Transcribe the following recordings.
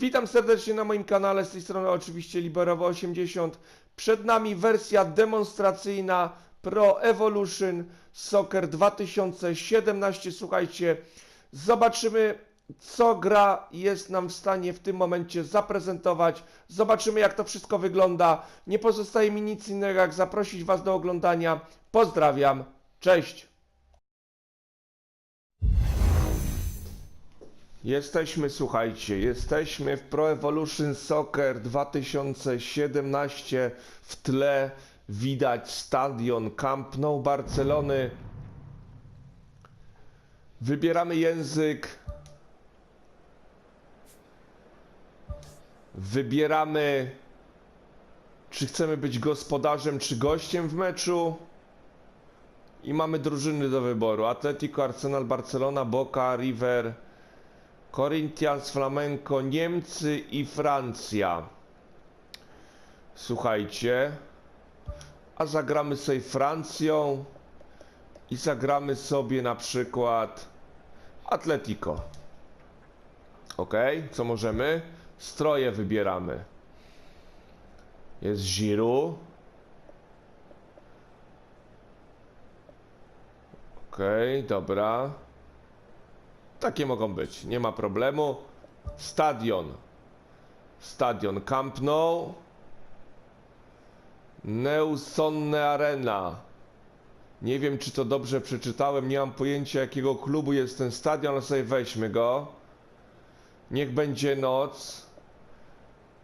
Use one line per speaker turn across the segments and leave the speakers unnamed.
Witam serdecznie na moim kanale, z tej strony oczywiście Liberowo80. Przed nami wersja demonstracyjna Pro Evolution Soccer 2017. Słuchajcie, zobaczymy co gra jest nam w stanie w tym momencie zaprezentować. Zobaczymy jak to wszystko wygląda. Nie pozostaje mi nic innego jak zaprosić Was do oglądania. Pozdrawiam, cześć! Jesteśmy, słuchajcie, jesteśmy w Pro Evolution Soccer 2017. W tle widać stadion Camp Nou Barcelony. Wybieramy język. Wybieramy, czy chcemy być gospodarzem, czy gościem w meczu. I mamy drużyny do wyboru: Atletico, Arsenal, Barcelona, Boca, River. Corinthians, Flamenco, Niemcy i Francja. Słuchajcie. A zagramy sobie Francją i zagramy sobie na przykład Atletico. Ok, co możemy? Stroje wybieramy. Jest Giroud. Ok, dobra. Takie mogą być, nie ma problemu. Stadion. Stadion Camp Nou. Neusonne Arena. Nie wiem, czy to dobrze przeczytałem, nie mam pojęcia, jakiego klubu jest ten stadion, ale sobie weźmy go. Niech będzie noc.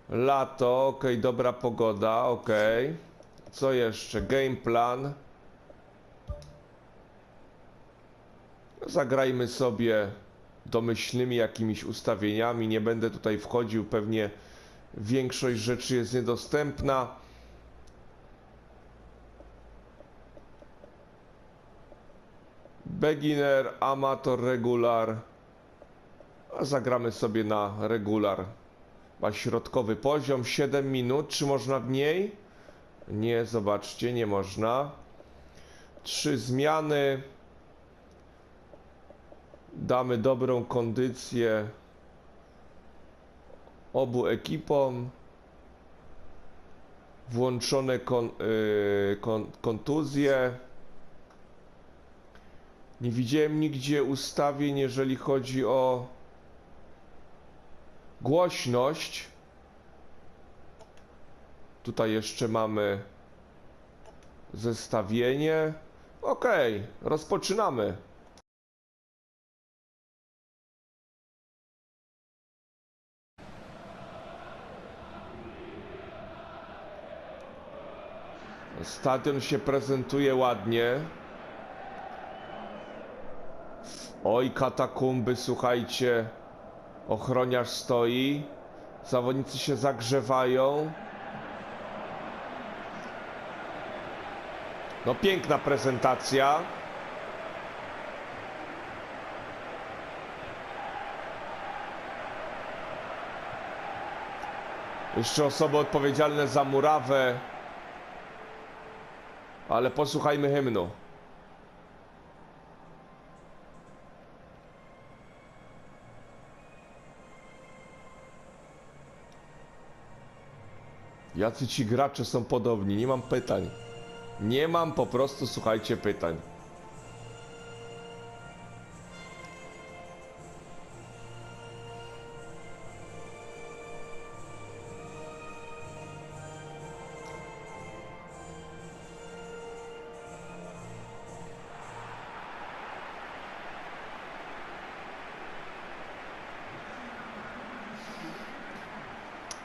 Lato, ok, dobra pogoda, ok. Co jeszcze? Game plan. Zagrajmy sobie domyślnymi jakimiś ustawieniami. Nie będę tutaj wchodził, pewnie większość rzeczy jest niedostępna. Beginner, amator, regular. A zagramy sobie na regular. Ma środkowy poziom 7 minut. Czy można mniej? Nie, zobaczcie, nie można. Trzy zmiany. Damy dobrą kondycję obu ekipom. Włączone kon, yy, kon, kontuzje. Nie widziałem nigdzie ustawień, jeżeli chodzi o głośność. Tutaj jeszcze mamy zestawienie. Ok, rozpoczynamy. Stadion się prezentuje ładnie. Oj, katakumby, słuchajcie. Ochroniarz stoi. Zawodnicy się zagrzewają. No piękna prezentacja. Jeszcze osoby odpowiedzialne za murawę. Ale posłuchajmy hymnu. Jacy ci gracze są podobni? Nie mam pytań. Nie mam po prostu, słuchajcie, pytań.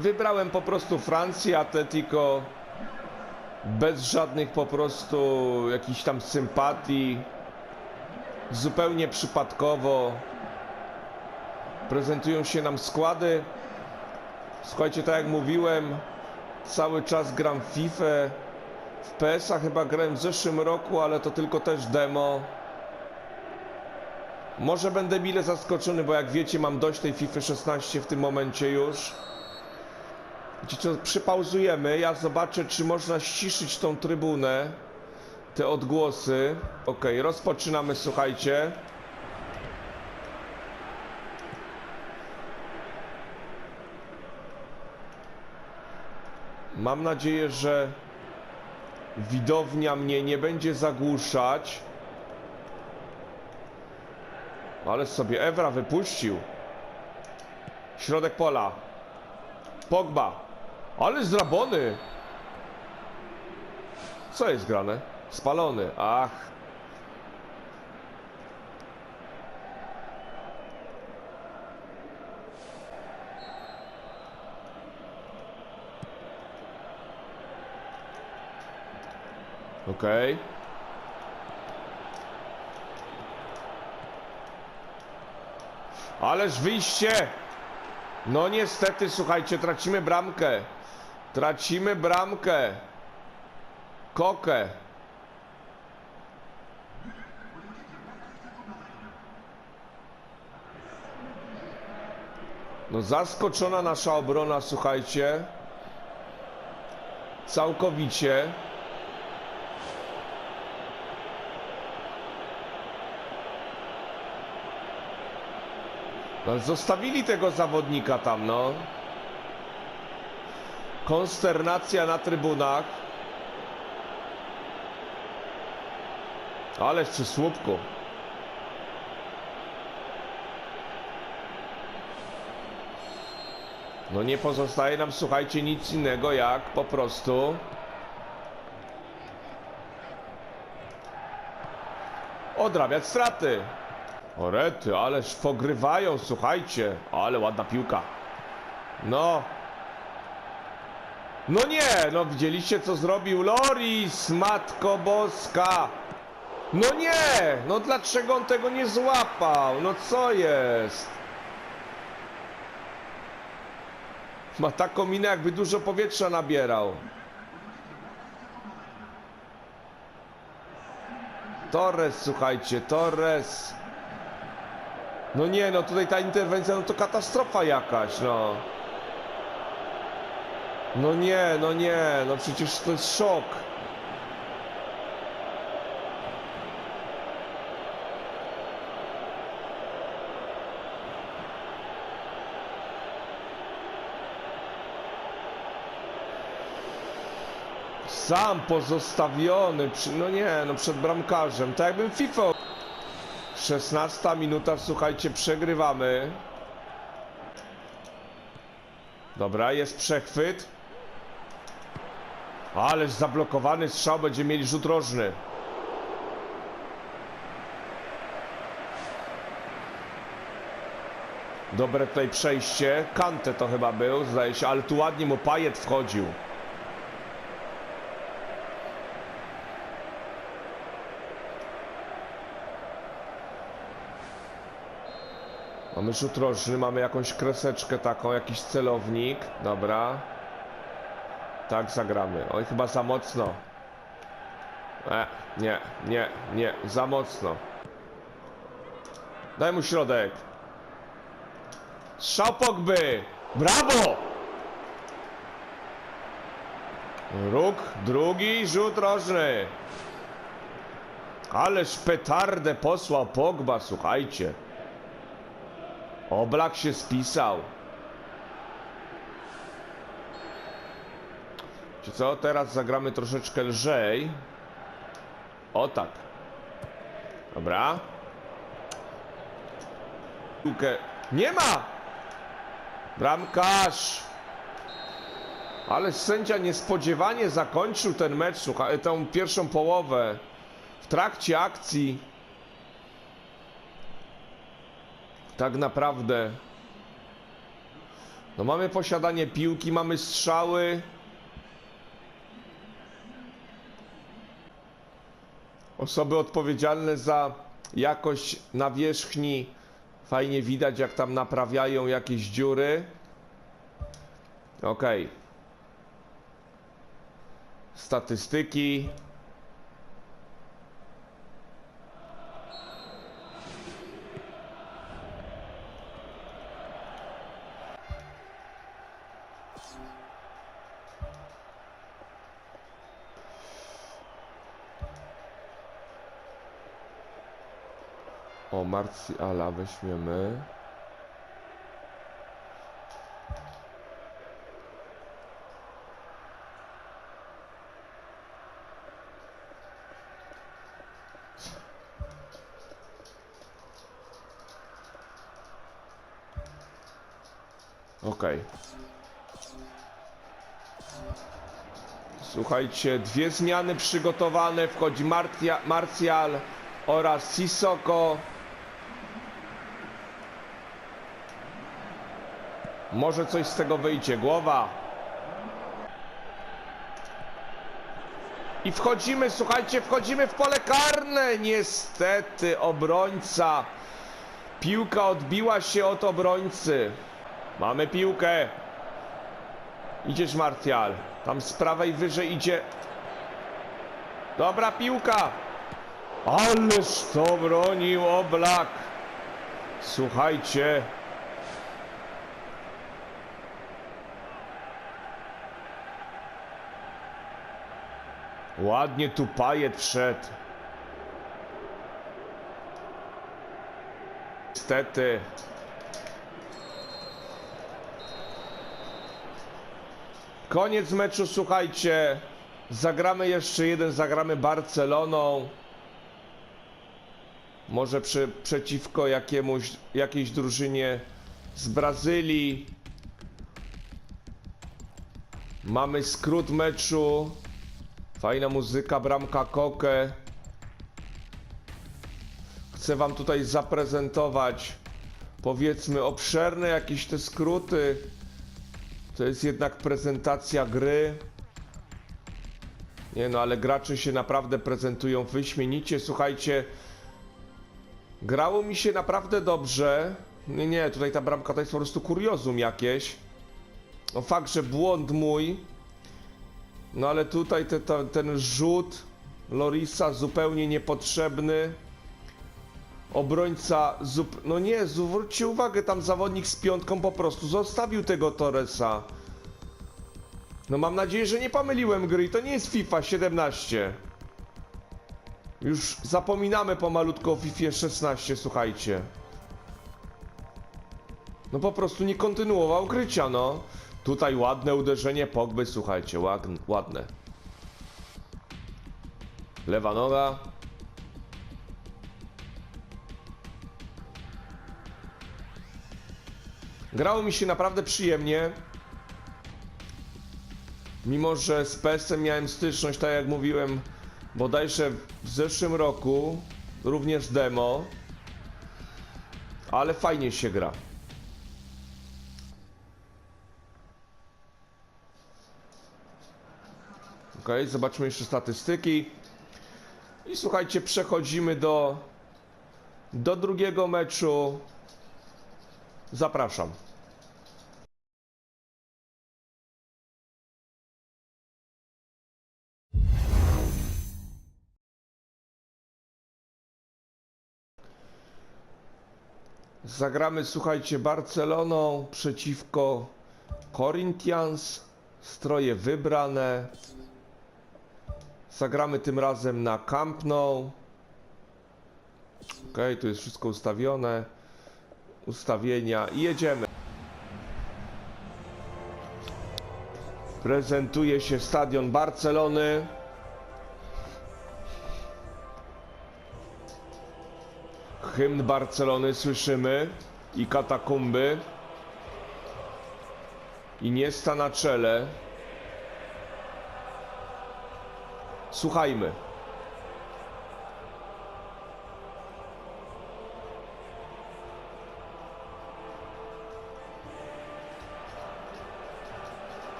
Wybrałem po prostu Francję, Atletico bez żadnych po prostu jakichś tam sympatii. Zupełnie przypadkowo prezentują się nam składy. Słuchajcie, tak jak mówiłem, cały czas gram FIFA. W PS-a chyba grałem w zeszłym roku, ale to tylko też demo. Może będę mile zaskoczony, bo jak wiecie, mam dość tej FIFA 16 w tym momencie już. Wiecie co, przypauzujemy, ja zobaczę, czy można ściszyć tą trybunę, te odgłosy. Ok, rozpoczynamy, słuchajcie. Mam nadzieję, że widownia mnie nie będzie zagłuszać. Ale sobie Evra wypuścił. Środek pola. Pogba. Ale zdrabony. Co jest grane? Spalony. Ach. Okej. Ależ wyjście! No niestety, słuchajcie, tracimy bramkę. Tracimy bramkę. Kokę. No zaskoczona nasza obrona, słuchajcie. Całkowicie. No, zostawili tego zawodnika tam, no. Konsternacja na trybunach. Ależ przy słupku. No nie pozostaje nam, słuchajcie, nic innego jak po prostu... Odrabiać straty. Orety, ależ pogrywają, słuchajcie. Ale ładna piłka. No. No nie, no widzieliście co zrobił Loris, Matko Boska. No nie, no dlaczego on tego nie złapał? No co jest? Ma taką minę jakby dużo powietrza nabierał. Torres, słuchajcie, Torres. No nie, no tutaj ta interwencja, no to katastrofa jakaś, no. No nie, no nie, no przecież to jest szok. Sam pozostawiony, przy, no nie, no przed bramkarzem, tak jakbym FIFA 16 minuta, słuchajcie, przegrywamy. Dobra, jest przechwyt. Ależ zablokowany strzał, będzie mieli rzut rożny. Dobre tutaj przejście. Kante to chyba był, zdaje się, ale tu ładnie mu Pajet wchodził. Mamy rzut rożny, mamy jakąś kreseczkę taką, jakiś celownik. Dobra. Tak zagramy. Oj, chyba za mocno. E, nie, nie, nie, za mocno. Daj mu środek. Strzał Pogby! Brawo! Róg, drugi rzut rożny. Ależ petardę posłał Pogba, słuchajcie. Oblak się spisał. Czy co? Teraz zagramy troszeczkę lżej. O tak. Dobra. Piłkę. Nie ma! Bramkarz! Ale sędzia niespodziewanie zakończył ten mecz, słuchaj, tą pierwszą połowę. W trakcie akcji. Tak naprawdę. No mamy posiadanie piłki, mamy strzały. Osoby odpowiedzialne za jakość nawierzchni. Fajnie widać, jak tam naprawiają jakieś dziury. Ok. Statystyki. Marciala weźmiemy. Okej. Okay. Słuchajcie, dwie zmiany przygotowane. Wchodzi Martia, Martial oraz Sissoko. Może coś z tego wyjdzie. Głowa. I wchodzimy, słuchajcie, wchodzimy w pole karne. Niestety, obrońca. Piłka odbiła się od obrońcy. Mamy piłkę. Idziesz, Martial. Tam z prawej wyżej idzie. Dobra piłka. Ależ to bronił Oblak. Słuchajcie. Ładnie tu pajet wszedł. Niestety. Koniec meczu, słuchajcie. Zagramy jeszcze jeden, zagramy Barceloną. Może przy, przeciwko jakiemuś, jakiejś drużynie z Brazylii. Mamy skrót meczu. Fajna muzyka, bramka Koke. Chcę wam tutaj zaprezentować powiedzmy obszerne jakieś te skróty. To jest jednak prezentacja gry. Nie no, ale gracze się naprawdę prezentują wyśmienicie. Słuchajcie, grało mi się naprawdę dobrze. Nie, nie, tutaj ta bramka to jest po prostu kuriozum jakieś. No fakt, że błąd mój. No ale tutaj te, ten rzut Lorisa zupełnie niepotrzebny. Obrońca zup... No nie, zwróćcie uwagę, tam zawodnik z piątką po prostu zostawił tego Torresa. No mam nadzieję, że nie pomyliłem gry to nie jest FIFA 17. Już zapominamy pomalutko o FIFA 16, słuchajcie. No po prostu nie kontynuował grycia, no. Tutaj ładne uderzenie Pogby, słuchajcie, ładne. ładne. Lewa noga. Grało mi się naprawdę przyjemnie. Mimo, że z PS-em miałem styczność, tak jak mówiłem, bodajże w zeszłym roku, również demo. Ale fajnie się gra. Zobaczmy jeszcze statystyki. I słuchajcie, przechodzimy do, do drugiego meczu. Zapraszam. Zagramy, słuchajcie, Barceloną przeciwko Corinthians. Stroje wybrane. Zagramy tym razem na Camp Nou. Ok, tu jest wszystko ustawione. Ustawienia i jedziemy. Prezentuje się stadion Barcelony. Hymn Barcelony słyszymy i katakumby. Iniesta na czele. Słuchajmy.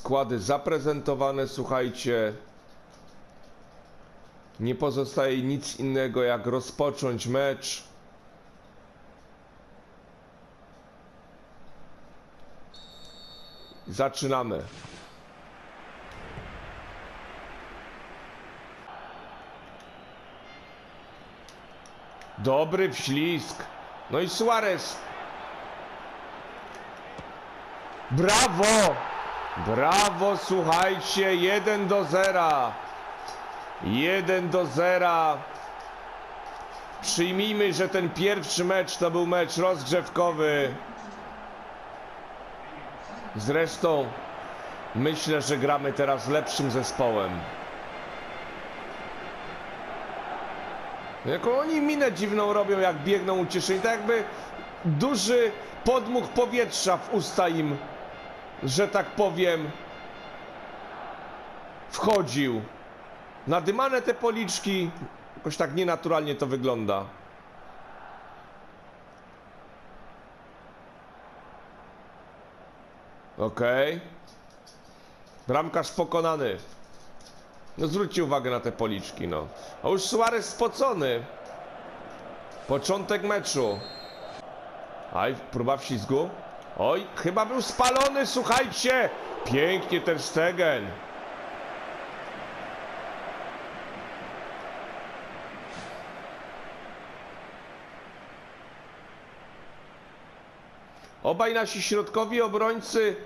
Składy zaprezentowane, słuchajcie. Nie pozostaje nic innego jak rozpocząć mecz. Zaczynamy. Dobry wślizg. No i Suarez. Brawo! Brawo, słuchajcie, 1 do 0. 1 do 0. Przyjmijmy, że ten pierwszy mecz to był mecz rozgrzewkowy. Zresztą myślę, że gramy teraz lepszym zespołem. Jaką oni minę dziwną robią, jak biegną ucieszeni. Tak jakby duży podmuch powietrza w usta im, że tak powiem, wchodził. Nadymane te policzki, jakoś tak nienaturalnie to wygląda. Okej. Bramkarz pokonany. No zwróćcie uwagę na te policzki, no. A już Suarez spocony. Początek meczu. Aj, próba wślizgu. Oj, chyba był spalony, słuchajcie! Pięknie ten Stegen. Obaj nasi środkowi obrońcy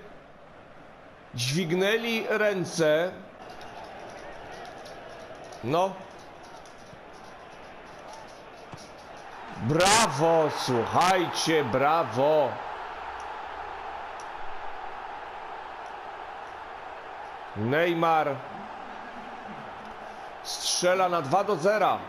dźwignęli ręce. No. Brawo, słuchajcie, brawo. Neymar strzela na 2 do 0.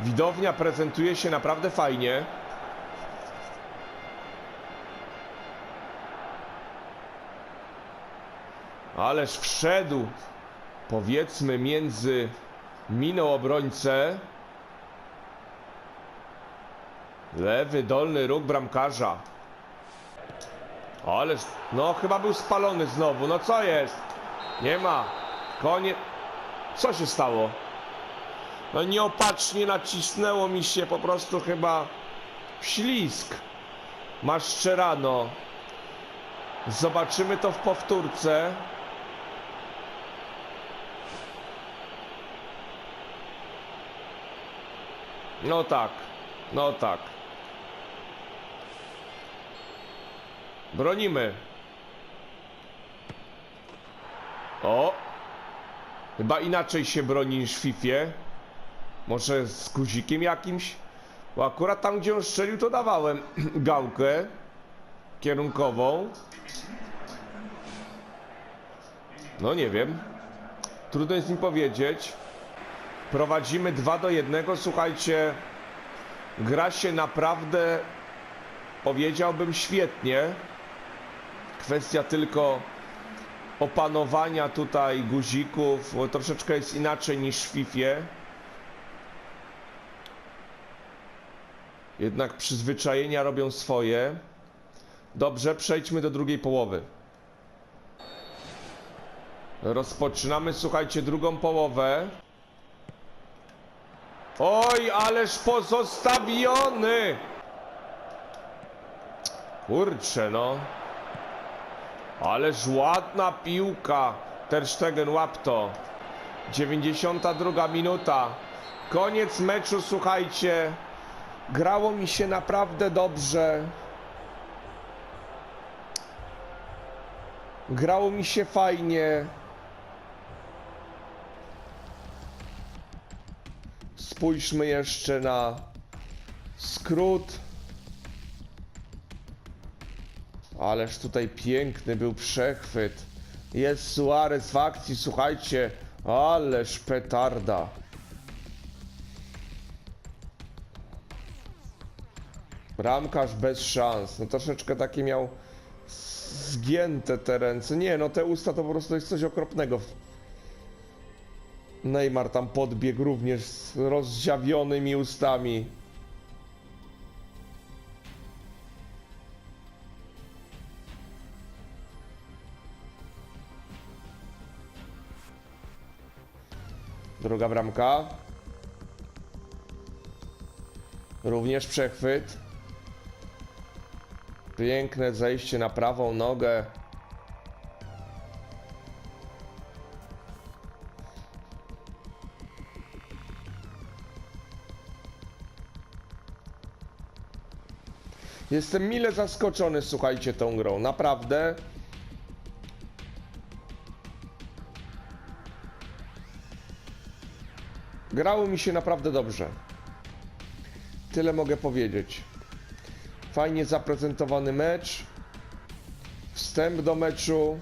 Widownia prezentuje się naprawdę fajnie. Ależ wszedł, powiedzmy, między miną obrońcę. Lewy, dolny róg bramkarza. Ależ, no chyba był spalony znowu. No co jest? Nie ma. Koniec. Co się stało? No nieopatrznie nacisnęło mi się po prostu chyba ślisk. Maszczerano. Zobaczymy to w powtórce. No tak, no tak. Bronimy. O! Chyba inaczej się broni niż w Fifie. Może z guzikiem jakimś? Bo akurat tam, gdzie on strzelił, to dawałem gałkę kierunkową. No nie wiem. Trudno jest mi powiedzieć. Prowadzimy 2 do 1. Słuchajcie, gra się naprawdę, powiedziałbym, świetnie. Kwestia tylko opanowania tutaj guzików, troszeczkę jest inaczej niż w Fifie. Jednak przyzwyczajenia robią swoje. Dobrze, przejdźmy do drugiej połowy. Rozpoczynamy, słuchajcie, drugą połowę. Oj, ależ pozostawiony! Kurczę, no. Ależ ładna piłka. Ter Stegen łap to. 92 minuta. Koniec meczu, słuchajcie. Grało mi się naprawdę dobrze. Grało mi się fajnie. Spójrzmy jeszcze na skrót. Ależ tutaj piękny był przechwyt. Jest Suarez w akcji, słuchajcie. Ależ petarda. Bramkarz bez szans. No troszeczkę takie miał zgięte te ręce. Nie, no te usta to po prostu jest coś okropnego. Neymar tam podbiegł również z rozdziawionymi ustami. Druga bramka. Również przechwyt. Piękne zejście na prawą nogę. Jestem mile zaskoczony, słuchajcie, tą grą. Naprawdę. Grało mi się naprawdę dobrze. Tyle mogę powiedzieć. Fajnie zaprezentowany mecz. Wstęp do meczu.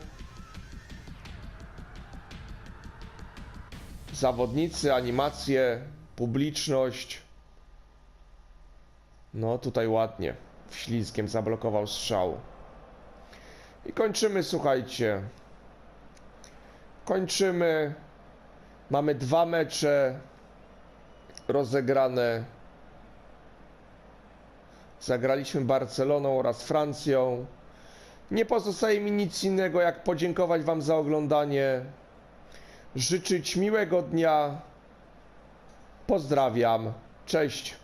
Zawodnicy, animacje, publiczność. No tutaj ładnie. Ślizgiem zablokował strzał. I kończymy, słuchajcie. Kończymy. Mamy dwa mecze rozegrane. Zagraliśmy Barceloną oraz Francją. Nie pozostaje mi nic innego, jak podziękować Wam za oglądanie. Życzyć miłego dnia. Pozdrawiam. Cześć.